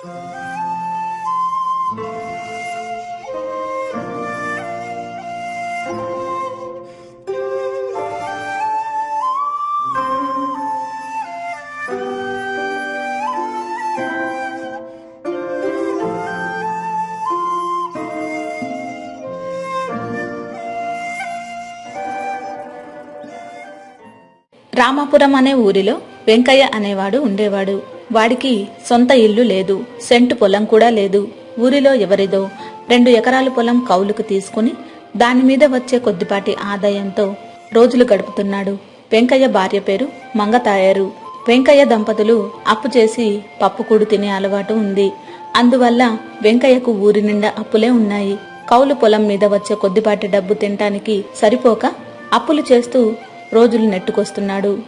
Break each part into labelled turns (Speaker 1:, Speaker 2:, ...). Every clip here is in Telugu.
Speaker 1: రామాపురం అనే ఊరిలో వెంకయ్య అనేవాడు ఉండేవాడు. వాడికి సొంత ఇల్లు లేదు సెంటు పొలం కూడా లేదు. ఊరిలో ఎవరిదో రెండు ఎకరాల పొలం కౌలుకు తీసుకుని దాని మీద వచ్చే కొద్దిపాటి ఆదాయంతో రోజులు గడుపుతున్నాడు. వెంకయ్య భార్య పేరు మంగతాయారు. వెంకయ్య దంపతులు అప్పు చేసి పప్పుకూడు తినే అలవాటు ఉంది. అందువల్ల వెంకయ్యకు ఊరి నిండా అప్పులే ఉన్నాయి. కౌలు పొలం మీద వచ్చే కొద్దిపాటి డబ్బు తినటానికి సరిపోక అప్పులు చేస్తూ రోజులు నెట్టుకొస్తున్నాడు.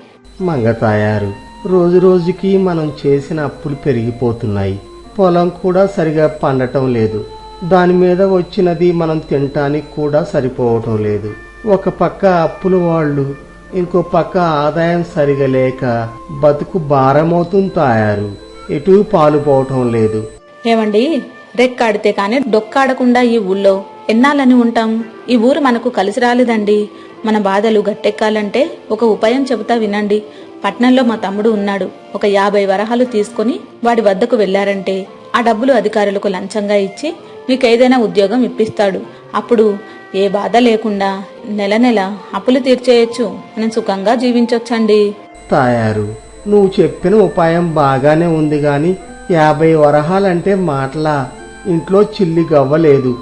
Speaker 2: మంగతాయారు. రోజు రోజుకి మనం చేసిన అప్పులు పెరిగిపోతున్నాయి. పొలం కూడా సరిగా పండటం లేదు. దాని మీద వచ్చినది మనం తినటానికి కూడా సరిపోవటం లేదు. ఒక పక్క అప్పుల వాళ్ళు ఇంకో పక్క ఆదాయం సరిగా లేక బతుకు భారమవుతుంది తాయారు. ఎటు పాలుపోవటం లేదు.
Speaker 1: ఏమండి రెక్కాడితే కానీ డొక్కాడకుండా ఈ ఊళ్ళో ఎన్నాలని ఉంటాం? ఈ ఊరు మనకు కలిసి రాలేదండి. మన బాధలు గట్టెక్కాలంటే ఒక ఉపాయం చెబుతా వినండి. పట్నంలో మా తమ్ముడు ఉన్నాడు. ఒక యాభై వరహాలు తీసుకుని వాడి వద్దకు వెళ్ళారంటే ఆ డబ్బులు అధికారులకు లంచంగా ఇచ్చి మీకేదైనా ఉద్యోగం ఇప్పిస్తాడు. అప్పుడు ఏ బాధ లేకుండా నెల నెల అప్పులు తీర్చేయచ్చు. మనం సుఖంగా జీవించొచ్చండి.
Speaker 2: తాయారు నువ్వు చెప్పిన ఉపాయం బాగానే ఉంది గాని యాభై వరహాలంటే మాటలా. ఇంట్లో చిల్లి గవ్వలేదు.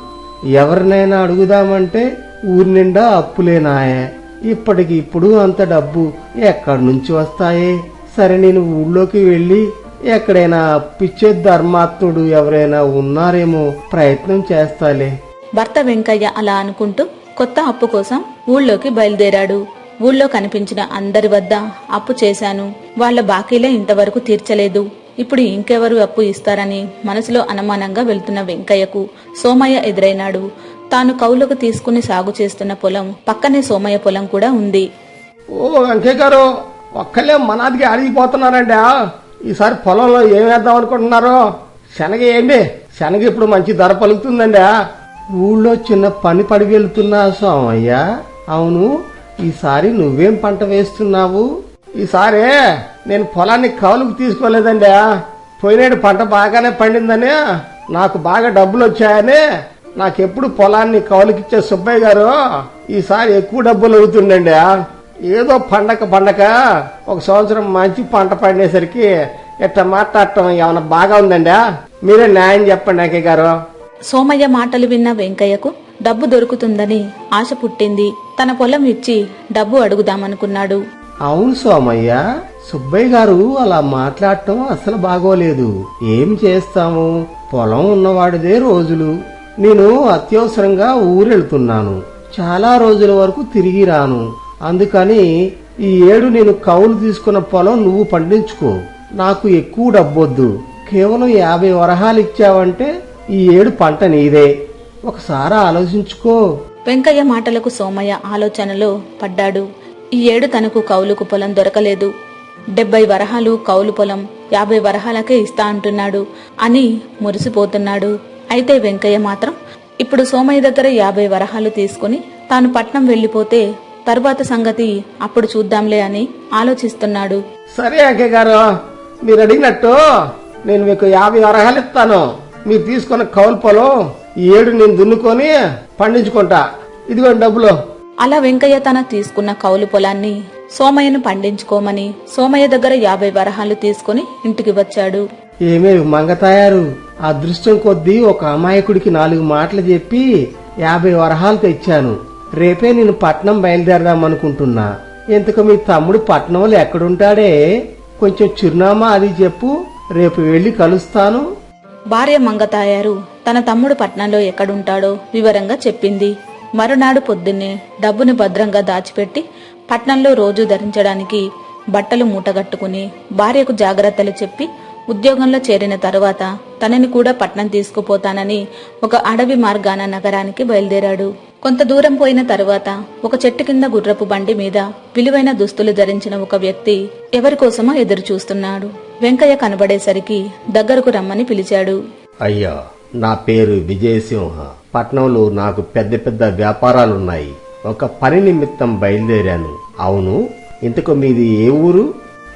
Speaker 2: ఎవరినైనా అడుగుదామంటే ఊరి నిండా అప్పులేనాయే ఇప్పటికి ఇప్పుడు అంత డబ్బు ఎక్కడి నుంచి వస్తాయే? సరే నేను ఊళ్ళోకి వెళ్ళి ఎక్కడైనా అప్పిచ్చే ధర్మాత్ముడు ఎవరైనా ఉన్నారేమో ప్రయత్నం చేస్తాలే.
Speaker 1: భర్త వెంకయ్య అలా అనుకుంటూ కొత్త అప్పు కోసం ఊళ్ళోకి బయలుదేరాడు. ఊళ్ళో కనిపించిన అందరి వద్ద అప్పు చేశాను. వాళ్ళ బాకీలే ఇంతవరకు తీర్చలేదు. ఇప్పుడు ఇంకెవరు అప్పు ఇస్తారని మనసులో అనుమానంగా వెళ్తున్న వెంకయ్యకు సోమయ్య ఎదురైనాడు. తాను కౌలకు తీసుకుని సాగు చేస్తున్న పొలం పక్కనే సోమయ్య పొలం కూడా ఉంది.
Speaker 2: ఓ వెంకయ్య గారు ఒక్కలే మనాదికి అడిగిపోతున్నారండి ఈసారి పొలంలో ఏం వేద్దాం అనుకుంటున్నారు? శనగ ఏంటి శనగ ఇప్పుడు మంచి ధర పలుకుతుందండి ఊళ్ళో చిన్న పని పడి వెళ్తున్నా సోమయ్య. అవును ఈసారి నువ్వేం పంట వేస్తున్నావు? ఈసారి నేను పొలాన్ని కౌలుకు తీసుకోలేదండి పోయినేడు పంట బాగానే పండిందని నాకు బాగా డబ్బులు వచ్చాయని నాకెప్పుడు పొలాన్ని కౌలుకిచ్చే సుబ్బయ్య గారు ఈసారి ఎక్కువ డబ్బులు అవుతుండండి ఏదో పండగ పండగ ఒక సంవత్సరం మంచి పంట పండేసరికి ఇట్ట మాట్లాడటం ఏమైనా బాగా ఉందండి మీరే న్యాయం చెప్పండి అంకయ్య గారు.
Speaker 1: సోమయ్య మాటలు విన్న వెంకయ్యకు డబ్బు దొరుకుతుందని ఆశ పుట్టింది. తన పొలం ఇచ్చి డబ్బు అడుగుదామనుకున్నాడు.
Speaker 2: అవును సోమయ్య సుబ్బయ్య గారు అలా మాట్లాడటం అసలు బాగోలేదు. ఏం చేస్తాము? పొలం ఉన్నవాడిదే రోజులు. నేను అత్యవసరంగా ఊరెళ్తున్నాను. చాలా రోజుల వరకు తిరిగి రాను. అందుకని ఈ ఏడు నేను కౌలు తీసుకున్న పొలం నువ్వు పండించుకో. నాకు ఎక్కువ డబ్బొద్దు. కేవలం యాభై వరహాలు ఇచ్చావంటే ఈ ఏడు పంట నీదే. ఒకసారి ఆలోచించుకో.
Speaker 1: వెంకయ్య మాటలకు సోమయ్య ఆలోచనలో పడ్డాడు. ఈ ఏడు తనకు కౌలుకు పొలం దొరకలేదు. డెబ్బై వరహాలు కౌలు పొలం యాభై వరహాలకే ఇస్తా అంటున్నాడు అని మురిసిపోతున్నాడు. అయితే వెంకయ్య మాత్రం ఇప్పుడు సోమయ్య దగ్గర యాభై వరహాలు తీసుకుని తాను పట్నం వెళ్ళిపోతే తరువాత సంగతి అప్పుడు చూద్దాంలే అని ఆలోచిస్తున్నాడు.
Speaker 2: సరే అంకయ్య గారు మీరు అడిగినట్టు నేను మీకు యాభై అర్హాలు ఇస్తాను. మీరు తీసుకున్న కౌలు పొలం ఈ ఏడు నేను దున్నుకొని పండించుకుంటా. ఇదిగోండి డబ్బులు.
Speaker 1: అలా వెంకయ్య తన తీసుకున్న కౌలు పొలాన్ని సోమయ్యను పండించుకోమని సోమయ్య దగ్గర యాభై వరహాలు తీసుకుని ఇంటికి వచ్చాడు.
Speaker 2: ఏమే మంగతాయారు అదృష్టం కొద్దీ ఒక అమాయకుడికి నాలుగు మాటలు చెప్పి యాభై వరహాలు తెచ్చాను రేపే నేను పట్నం బయలుదేరదామనుకుంటున్నా. ఇంతకు మీ తమ్ముడు పట్నంలో ఎక్కడుంటాడే? కొంచెం చిరునామా అది చెప్పు రేపు వెళ్ళి కలుస్తాను.
Speaker 1: భార్య మంగతాయారు తన తమ్ముడు పట్నంలో ఎక్కడుంటాడో వివరంగా చెప్పింది. మరునాడు పొద్దున్నే డబ్బుని భద్రంగా దాచిపెట్టి పట్నంలో రోజు ధరించడానికి బట్టలు మూటగట్టుకుని భార్యకు జాగ్రత్తలు చెప్పి ఉద్యోగంలో చేరిన తరువాత తనని కూడా పట్నం తీసుకుపోతానని ఒక అడవి మార్గాన నగరానికి బయలుదేరాడు. కొంత దూరం పోయిన తరువాత ఒక చెట్టు కింద గుర్రపు బండి మీద విలువైన దుస్తులు ధరించిన ఒక వ్యక్తి ఎవరి కోసమో ఎదురు చూస్తున్నాడు. వెంకయ్య కనబడేసరికి దగ్గరకు రమ్మని పిలిచాడు.
Speaker 2: అయ్యా నా పేరు విజయసింహ. పట్నంలో నాకు పెద్ద పెద్ద వ్యాపారాలున్నాయి. ఒక పని నిమిత్తం బయలుదేరాను. అవును ఇంతకు మీది ఏ ఊరు?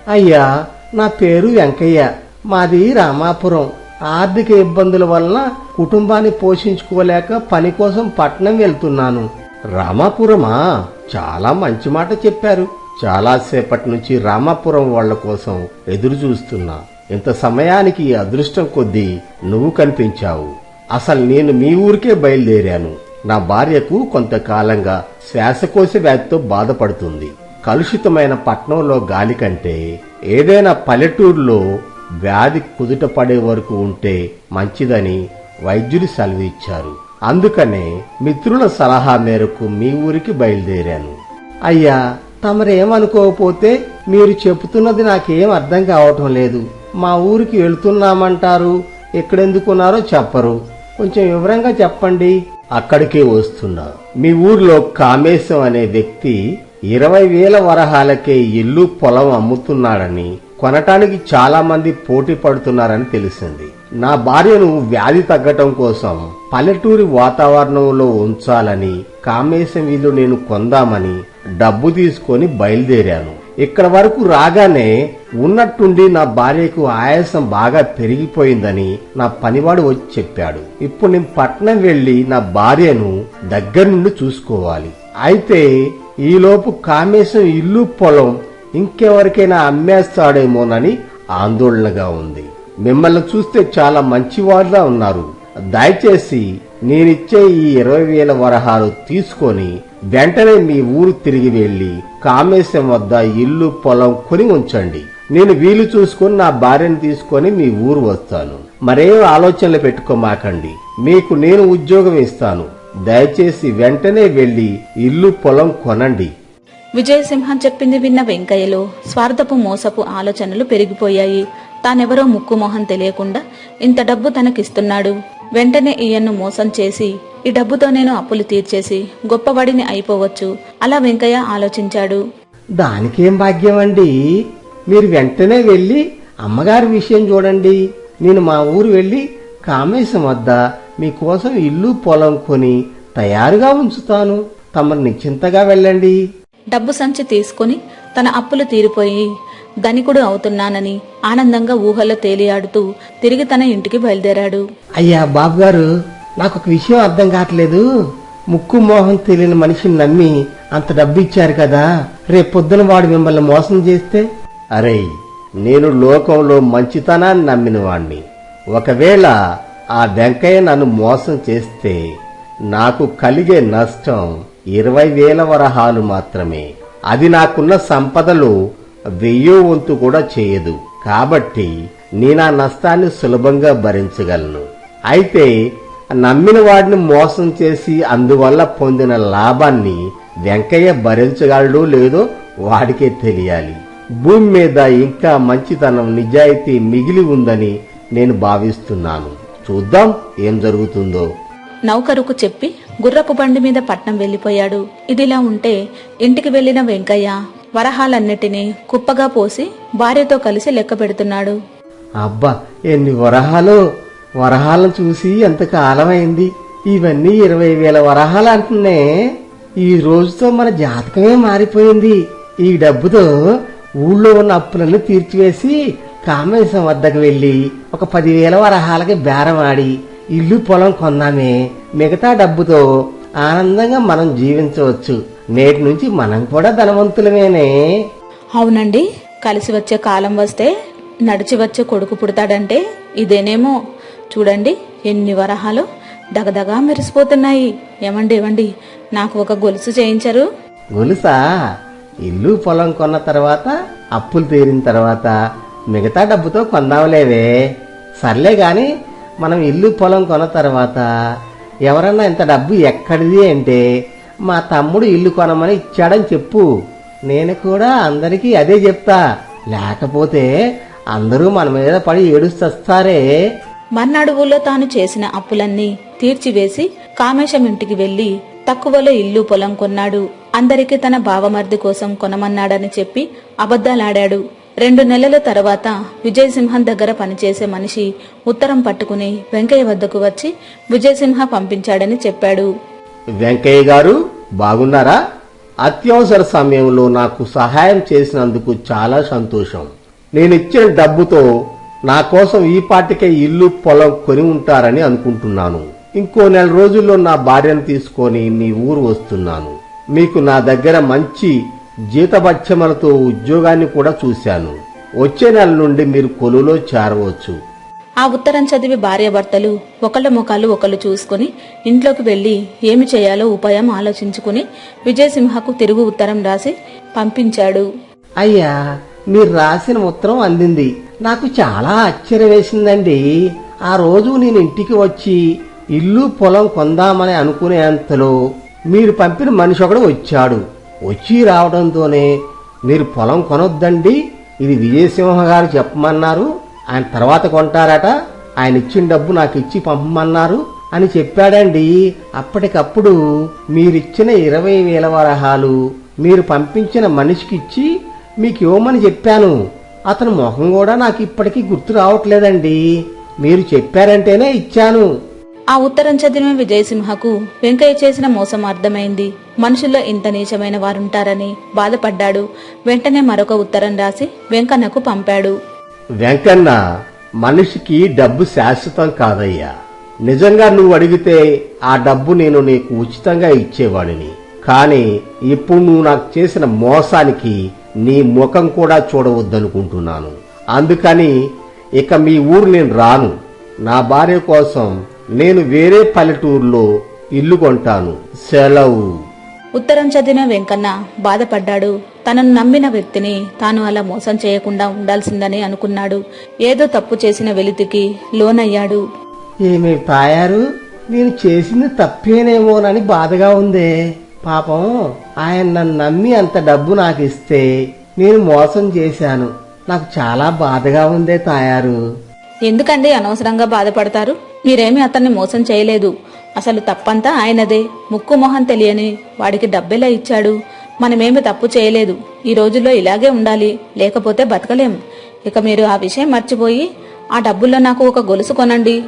Speaker 2: అయ్యా నా పేరు వెంకయ్య. మాది రామాపురం. ఆర్థిక ఇబ్బందుల వలన కుటుంబాన్ని పోషించుకోలేక పని కోసం పట్నం వెళ్తున్నాను. రామాపురమా? చాలా మంచి మాట చెప్పారు. చాలాసేపటి నుంచి రామాపురం వాళ్ళ కోసం ఎదురు చూస్తున్నా. ఇంత సమయానికి అదృష్టం కొద్దీ నువ్వు కనిపించావు. అసలు నేను మీ ఊరికే బయలుదేరాను. నా భార్యకు కొంతకాలంగా శ్వాసకోశ వ్యాధితో బాధపడుతుంది. కలుషితమైన పట్నంలో గాలి కంటే ఏదైనా పల్లెటూరులో వ్యాధి కుదుట పడే వరకు ఉంటే మంచిదని వైద్యులు సెలవు ఇచ్చారు. అందుకనే మిత్రుల సలహా మేరకు మీ ఊరికి బయలుదేరాను. అయ్యా తమరేమనుకోకపోతే మీరు చెబుతున్నది నాకేం అర్థం కావటం లేదు. మా ఊరికి వెళుతున్నామంటారు. ఎక్కడెందుకున్నారో చెప్పరు. కొంచెం వివరంగా చెప్పండి. అక్కడికే వస్తున్నా. మీ ఊర్లో కామేశం అనే వ్యక్తి ఇరవై వేల వరహాలకే ఇల్లు పొలం అమ్ముతున్నాడని కొనటానికి చాలా మంది పోటీ పడుతున్నారని తెలిసింది. నా భార్యను వ్యాధి తగ్గటం కోసం పల్లెటూరి వాతావరణంలో ఉంచాలని కామేశం ఇల్లు నేను కొందామని డబ్బు తీసుకొని బయలుదేరాను. ఇక్కడ వరకు రాగానే ఉన్నట్టుండి నా భార్యకు ఆయాసం బాగా పెరిగిపోయిందని నా పనివాడు వచ్చి చెప్పాడు. ఇప్పుడు నేను పట్నం వెళ్ళి నా భార్యను దగ్గర నుండి చూసుకోవాలి. అయితే ఈలోపు కామేశం ఇల్లు పొలం ఇంకెవరికైనా అమ్మేస్తాడేమోనని ఆందోళనగా ఉంది. మిమ్మల్ని చూస్తే చాలా మంచివాళ్ళ ఉన్నారు. దయచేసి నేనిచ్చే ఈ ఇరవై వేల వరహాలు తీసుకొని వెంటనే మీ ఊరు తిరిగి వెళ్ళి కామేశం వద్ద ఇల్లు పొలం కొని ఉంచండి. నేను వీలు చూసుకొని నా భార్యను తీసుకొని మీ ఊరు వస్తాను. మరేం ఆలోచనలు పెట్టుకోమాకండి. మీకు నేను ఉద్యోగం ఇస్తాను. దయచేసి వెంటనే వెళ్ళి ఇల్లు పొలం కొనండి.
Speaker 1: విజయసింహం చెప్పింది విన్న వెంకయ్యలో స్వార్థపు మోసపు ఆలోచనలు పెరిగిపోయాయి. తానెవరో ముక్కు మొహం తెలియకుండా ఇంత డబ్బు తనకిస్తున్నాడు. వెంటనే ఈయన్ను మోసం చేసి ఈ డబ్బుతో నేను అప్పులు తీర్చేసి గొప్పవాడిని అయిపోవచ్చు. అలా వెంకయ్య ఆలోచించాడు.
Speaker 2: దానికేం భాగ్యం అండి మీరు వెంటనే వెళ్ళి అమ్మగారి విషయం చూడండి. నేను మా ఊరు వెళ్ళి కామేశం వద్ద మీకోసం ఇల్లు పొలం కొని తయారుగా ఉంచుతాను. తమరు నిశ్చింతగా వెళ్ళండి.
Speaker 1: డబ్బు సంచి తీసుకుని తన అప్పులు తీరిపోయి ధనికుడు అవుతున్నానని ఆనందంగా ఊహల్లో తేలియాడుతూ తిరిగి తన ఇంటికి బయలుదేరాడు.
Speaker 2: అయ్యా బాబు గారు నాకు ఒక విషయం అర్థం కావట్లేదు. ముక్కు మోహం తెలియని మనిషిని నమ్మి అంత డబ్బు ఇచ్చారు కదా. రేపొద్దున వాడు మిమ్మల్ని మోసం చేస్తే? అరే నేను లోకంలో మంచితనాన్ని నమ్మిన వాణ్ణి. ఒకవేళ ఆ వెంకయ్య నన్ను మోసం చేస్తే నాకు కలిగే నష్టం ఇరవై వేల వరహాలు మాత్రమే. అది నాకున్న సంపదలో వెయ్యో వంతు కూడా చేయదు. కాబట్టి నేనా నష్టాన్ని సులభంగా భరించగలను. అయితే నమ్మిన వాడిని మోసం చేసి అందువల్ల పొందిన లాభాన్ని వెంకయ్య భరించగలడో లేదో వాడికే తెలియాలి. భూమి మీద ఇంకా మంచితనం నిజాయితీ మిగిలి ఉందని నేను భావిస్తున్నాను. చూద్దాం ఏం జరుగుతుందో.
Speaker 1: నౌకరుకు చెప్పి గుర్రపు బండి మీద పట్నం వెళ్ళిపోయాడు ఇదిలా ఉంటే ఇంటికి వెళ్ళిన వెంకయ్య వరహాలన్నిటినీ కుప్పగా పోసి భార్యతో కలిసి లెక్క పెడుతున్నాడు.
Speaker 2: అబ్బా ఎన్ని వరహాలు? వరహాలను చూసి ఎంత కాలమైంది? ఇవన్నీ ఇరవై వేల వరహాలు అంటున్నే ఈ రోజుతో మన జాతకమే మారిపోయింది. ఈ డబ్బుతో ఊళ్ళో ఉన్న అప్పులన్నీ తీర్చివేసి కామేశం వద్దకు వెళ్ళి ఒక పదివేల వరహాలకి బేరమాడి ఇల్లు పొలం కొందామే. మిగతా డబ్బుతో ఆనందంగా మనం జీవించవచ్చు. నేటి నుంచి మనం కూడా ధనవంతులమేనే.
Speaker 1: అవునండి. కలిసి వచ్చే కాలం వస్తే నడిచి వచ్చే కొడుకు పుడతాడంటే ఇదేనేమో. చూడండి ఎన్ని వరహాలు దగదగా మెరిసిపోతున్నాయి. ఏమండి ఏమండి? నాకు ఒక గొలుసు చేయించరు.
Speaker 2: గొలుసా? ఇల్లు పొలం కొన్న తర్వాత అప్పులు తీరిన తర్వాత మిగతా డబ్బుతో కొందాంలేవే. సర్లే గాని మనం ఇల్లు పొలం కొన్న తర్వాత ఎవరన్నా ఇంత డబ్బు ఎక్కడిది అంటే మా తమ్ముడు ఇల్లు కొనమని ఇచ్చాడని చెప్పు. నేను కూడా అందరికీ అదే చెప్తా. లేకపోతే అందరూ మన మీద పడి ఏడుస్తారే
Speaker 1: మర్నాడు ఊళ్ళో తాను చేసిన అప్పులన్నీ తీర్చివేసి కామేశం ఇంటికి వెళ్ళి తక్కువలో ఇల్లు పొలం కొన్నాడు. అందరికీ తన బావమర్ది కోసం కొనమన్నాడని చెప్పి అబద్ధాలాడాడు. రెండు నెలల తర్వాత విజయసింహం దగ్గర పనిచేసే మనిషి ఉత్తరం పట్టుకుని వెంకయ్య వద్దకు వచ్చి విజయసింహ పంపించాడని చెప్పాడు.
Speaker 2: వెంకయ్య గారు బాగున్నారా? అత్యవసర సమయంలో నాకు సహాయం చేసినందుకు చాలా సంతోషం. నేను ఇచ్చిన డబ్బుతో నా కోసం ఈ పాటికే ఇల్లు పొలం కొని ఉంటారని అనుకుంటున్నాను. ఇంకో నెల రోజుల్లో నా భార్యను తీసుకొని మీ ఊరు వస్తున్నాను. మీకు నా దగ్గర మంచి జీతభత్యములతో ఉద్యోగాన్ని కూడా చూశాను. వచ్చే నెల నుండి మీరు కొలులో చేరవచ్చు.
Speaker 1: ఆ ఉత్తరం చదివి భార్యాభర్తలు ఒకళ్ళ ముఖాలు ఒకళ్ళు చూసుకుని ఇంట్లోకి వెళ్ళి ఏమి చేయాలో ఉపాయం ఆలోచించుకుని విజయసింహకు తిరుగు ఉత్తరం రాసి పంపించాడు.
Speaker 2: అయ్యా మీరు రాసిన ఉత్తరం అందింది. నాకు చాలా ఆశ్చర్యం వేసిందండి. ఆ రోజు నేను ఇంటికి వచ్చి ఇల్లు పొలం కొందామని అనుకునేంతలో మీరు పంపిన మనిషి ఒకడు వచ్చాడు. వచ్చి రావడంతోనే మీరు పొలం కొనొద్దండి ఇది విజయసింహ గారు చెప్పమన్నారు ఆయన తర్వాత కొంటారట ఆయన ఇచ్చిన డబ్బు నాకు ఇచ్చి పంపమన్నారు అని చెప్పాడండి. అప్పటికప్పుడు మీరిచ్చిన ఇరవై వేల వరహాలు మీరు పంపించిన మనిషికి ఇచ్చి మీకు ఇవ్వమని చెప్పాను. అతను మొహం కూడా నాకు ఇప్పటికీ గుర్తు రావట్లేదండి. మీరు చెప్పారంటేనే ఇచ్చాను.
Speaker 1: ఆ ఉత్తరం చదివిన విజయసింహకు వెంకయ్య చేసిన మోసం అర్థమైంది. మనుషుల్లో ఇంత నీచమైన వారుంటారని బాధపడ్డాడు. వెంటనే మరొక ఉత్తరం రాసి వెంకన్నకు పంపాడు.
Speaker 2: వెంకన్న మనిషికి డబ్బు శాశ్వతం కాదయ్యా. నిజంగా నువ్వు అడిగితే ఆ డబ్బు నేను నీకు ఉచితంగా ఇచ్చేవాడిని. కానీ ఇప్పుడు నువ్వు నాకు చేసిన మోసానికి నీ ముఖం కూడా చూడవద్దనుకుంటున్నాను. అందుకని ఇక మీ ఊరు నేను రాను. నా భార్య కోసం నేను వేరే పల్లెటూరులో ఇల్లు కొంటాను. సెలవు.
Speaker 1: ఉత్తరం చదివిన వెంకన్న బాధపడ్డాడు. తనను నమ్మిన వ్యక్తిని తాను అలా మోసం చేయకుండా ఉండాల్సిందని అనుకున్నాడు. ఏదో తప్పు చేసిన వెలితికి లోనయ్యాడు.
Speaker 2: ఏమి తాయారు? నేను చేసింది తప్పేనేమోనని బాధగా ఉందే. పాపం ఆయన నన్ను నమ్మి అంత డబ్బు నాకు ఇస్తే నేను మోసం చేశాను. నాకు చాలా బాధగా ఉందే తాయారు.
Speaker 1: ఎందుకండి అనవసరంగా బాధపడతారు? మీరేమీ అతన్ని మోసం చేయలేదు. అసలు తప్పంతా ఆయనదే. ముక్కు మొహం తెలియని వాడికి డబ్బెలా ఇచ్చాడు. మనమేమి తప్పు చేయలేదు. ఈ రోజుల్లో ఇలాగే ఉండాలి. లేకపోతే బతకలేం. ఇక మీరు ఆ విషయం మర్చిపోయి ఆ డబ్బుల్లో నాకు ఒక గొలుసు కొనండి.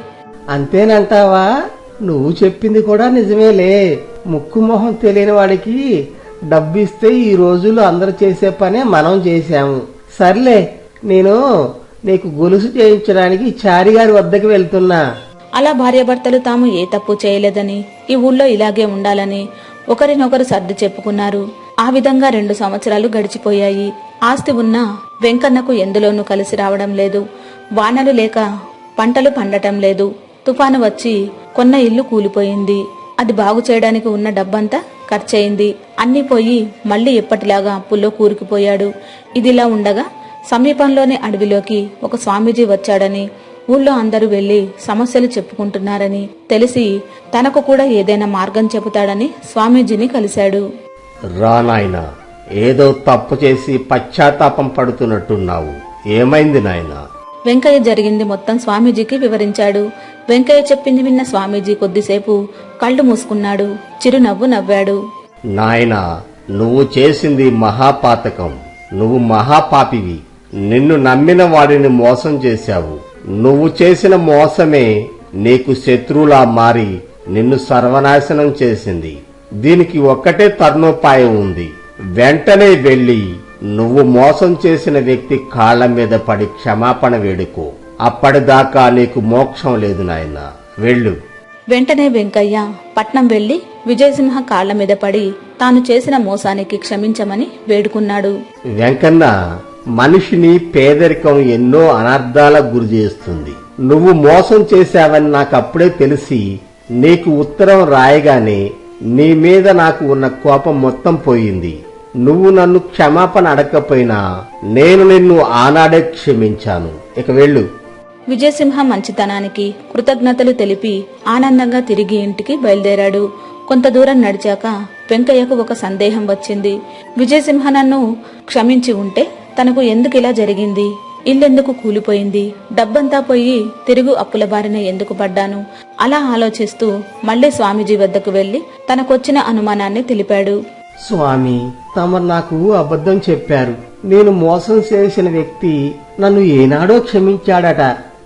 Speaker 2: అంతేనంటావా? నువ్వు చెప్పింది కూడా నిజమేలే. ముక్కు మొహం తెలియని వాడికి డబ్బు ఇస్తే ఈ రోజుల్లో అందరు చేసే పనే మనం చేశాము. సర్లే నేను నీకు గొలుసు చేయించడానికి చారిగారి వద్దకు వెళ్తున్నా.
Speaker 1: అలా భార్యాభర్తలు తాము ఏ తప్పు చేయలేదని ఈ ఊళ్ళో ఇలాగే ఉండాలని ఒకరినొకరు సర్ది చెప్పుకున్నారు. ఆ విధంగా రెండు సంవత్సరాలు గడిచిపోయాయి. ఆస్తి ఉన్నా వెంకన్నకు ఎందులోనూ కలిసి రావడం లేదు. వానలు లేక పంటలు పండటం లేదు. తుఫాను వచ్చి కొన్న ఇల్లు కూలిపోయింది. అది బాగు చేయడానికి ఉన్న డబ్బంతా ఖర్చయింది. అన్నీ పోయి మళ్ళీ ఎప్పటిలాగా అప్పుల్లో కూరుకుపోయాడు. ఇదిలా ఉండగా సమీపంలోని అడవిలోకి ఒక స్వామీజీ వచ్చాడని ఊళ్ళో అందరూ వెళ్ళి సమస్యలు చెప్పుకుంటున్నారని తెలిసి తనకు కూడా ఏదైనా మార్గం చెబుతాడని స్వామీజీని కలిశాడు.
Speaker 2: రా నాయనా ఏదో తప్పు చేసి పశ్చాత్తాపం పడుతున్నట్టున్నావు. ఏమైంది నాయనా?
Speaker 1: వెంకయ్య జరిగింది మొత్తం స్వామీజీకి వివరించాడు. వెంకయ్య చెప్పింది విన్న స్వామీజీ కొద్దిసేపు కళ్ళు మూసుకున్నాడు. చిరునవ్వు నవ్వాడు.
Speaker 2: నాయనా నువ్వు చేసింది మహాపాతకం. నువ్వు మహాపాపివి. నిన్ను నమ్మిన వాడిని మోసం చేశావు. నువ్వు చేసిన మోసమే నీకు శత్రువులా మారి నిన్ను సర్వనాశనం చేసింది. దీనికి ఒక్కటే తరుణోపాయం ఉంది. వెంటనే వెళ్ళి నువ్వు మోసం చేసిన వ్యక్తి కాళ్ళ మీద పడి క్షమాపణ వేడుకో. అప్పటిదాకా నీకు మోక్షం లేదు నాయనా. వెళ్ళు.
Speaker 1: వెంటనే వెంకయ్య పట్నం వెళ్ళి విజయసింహ కాళ్ళ మీద పడి తాను చేసిన మోసానికి క్షమించమని వేడుకున్నాడు.
Speaker 2: వెంకన్న మనిషిని పేదరికం ఎన్నో అనర్థాలకు గురి చేస్తుంది. నువ్వు మోసం చేశావని నాకు అప్పుడే తెలిసి నీకు ఉత్తరం రాయగానే నీ మీద నాకు ఉన్న కోపం మొత్తం పోయింది. నువ్వు నన్ను క్షమాపణ అడగకపోయినా నేను నిన్ను ఆనాడే క్షమించాను. ఇక వెళ్ళు.
Speaker 1: విజయసింహ మంచితనానికి కృతజ్ఞతలు తెలిపి ఆనందంగా తిరిగి ఇంటికి బయలుదేరాడు. కొంత దూరం నడిచాక వెంకయ్యకు ఒక సందేహం వచ్చింది. విజయసింహ నన్ను క్షమించి ఉంటే తనకు ఎందుకు ఇలా జరిగింది? ఇల్లెందుకు కూలిపోయింది? డబ్బంతా పోయి తిరుగు అప్పుల బారిన ఎందుకు పడ్డాను? అలా ఆలోచిస్తూ మళ్ళీ స్వామీజీ వద్దకు వెళ్ళి తనకొచ్చిన అనుమానాన్ని తెలిపాడు.
Speaker 2: స్వామి తమరు నాకు అబద్ధం చెప్పారు. నేను మోసం చేసిన వ్యక్తి నన్ను ఏనాడో క్షమించాడట.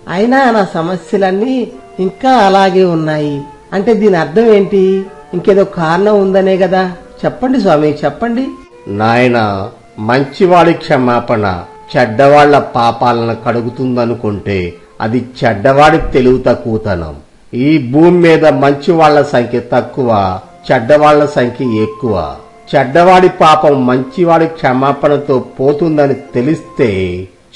Speaker 2: అయినా నా సమస్యలన్నీ ఇంకా అలాగే ఉన్నాయి. అంటే దీని అర్థం ఏంటి? ఇంకేదో కారణం ఉందనే కదా. చెప్పండి స్వామి చెప్పండి. నాయన మంచివాడి క్షమాపణ చెడ్డవాళ్ళ పాపాలను కడుగుతుందనుకుంటే అది చెడ్డవాడి తెలివి తక్కువతనం ఈ భూమి మీద మంచివాళ్ళ సంఖ్య తక్కువ చెడ్డవాళ్ళ సంఖ్య ఎక్కువ. చెడ్డవాడి పాపం మంచివాడి క్షమాపణతో పోతుందని తెలిస్తే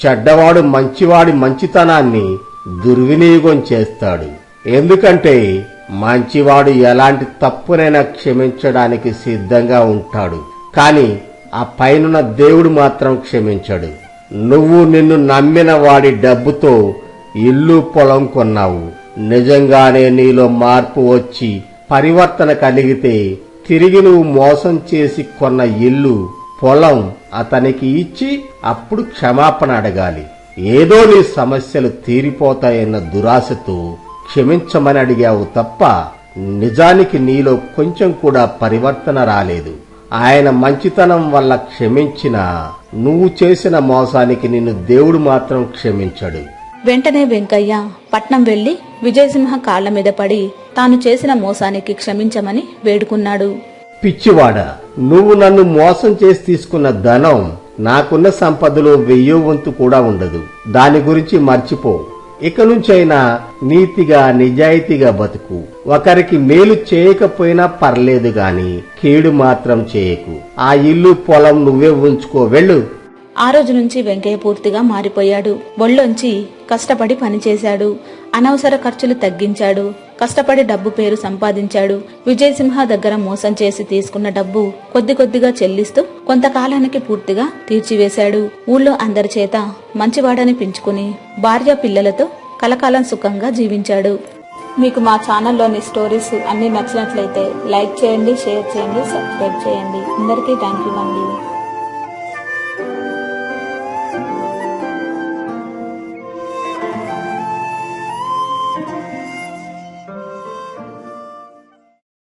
Speaker 2: చెడ్డవాడు మంచివాడి మంచితనాన్ని దుర్వినియోగం చేస్తాడు. ఎందుకంటే మంచివాడు ఎలాంటి తప్పునైనా క్షమించడానికి సిద్ధంగా ఉంటాడు. కానీ ఆ పైనున్న దేవుడు మాత్రం క్షమించాడు. నువ్వు నిన్ను నమ్మిన వాడి డబ్బుతో ఇల్లు పొలం కొన్నావు. నిజంగానే నీలో మార్పు వచ్చి పరివర్తన కలిగితే తిరిగి నువ్వు మోసం చేసి కొన్న ఇల్లు పొలం అతనికి ఇచ్చి అప్పుడు క్షమాపణ అడగాలి. ఏదో నీ సమస్యలు తీరిపోతాయన్న దురాశతో క్షమించమని అడిగావు తప్ప నిజానికి నీలో కొంచెం కూడా పరివర్తన రాలేదు. ఆయన మంచితనం వల్ల క్షమించిన నువ్వు చేసిన మోసానికి నిన్ను దేవుడు మాత్రం క్షమించడు.
Speaker 1: వెంటనే వెంకయ్య పట్నం వెళ్ళి విజయసింహ కాళ్ళ మీద పడి తాను చేసిన మోసానికి క్షమించమని వేడుకున్నాడు.
Speaker 2: పిచ్చివాడ నువ్వు నన్ను మోసం చేసి తీసుకున్న ధనం నాకున్న సంపదలో వెయ్యో వంతు కూడా ఉండదు. దాని గురించి మర్చిపో. ఇక నుంచైనా నీతిగా నిజాయితీగా బతుకు. ఒకరికి మేలు చేయకపోయినా పర్లేదు గాని కీడు మాత్రం చేయకు. ఆ ఇల్లు పొలం నువ్వే ఉంచుకో వెళ్ళు.
Speaker 1: ఆ రోజు నుంచి వెంకయ్య పూర్తిగా మారిపోయాడు. ఒళ్ళొంచి కష్టపడి పనిచేశాడు. అనవసర ఖర్చులు తగ్గించాడు. కష్టపడి డబ్బు పేరు సంపాదించాడు. విజయసింహ దగ్గర మోసం చేసి తీసుకున్న డబ్బు కొద్ది కొద్దిగా చెల్లిస్తూ కొంతకాలానికి పూర్తిగా తీర్చివేశాడు. ఊళ్ళో అందరి చేత మంచివాడని పెంచుకుని భార్య పిల్లలతో కలకాలం సుఖంగా జీవించాడు. మీకు మా ఛానల్లోని స్టోరీస్ అన్ని నచ్చినట్లయితే లైక్ చేయండి షేర్ చేయండి సబ్స్క్రైబ్ చేయండి. అందరికీ థ్యాంక్ యూ అండి.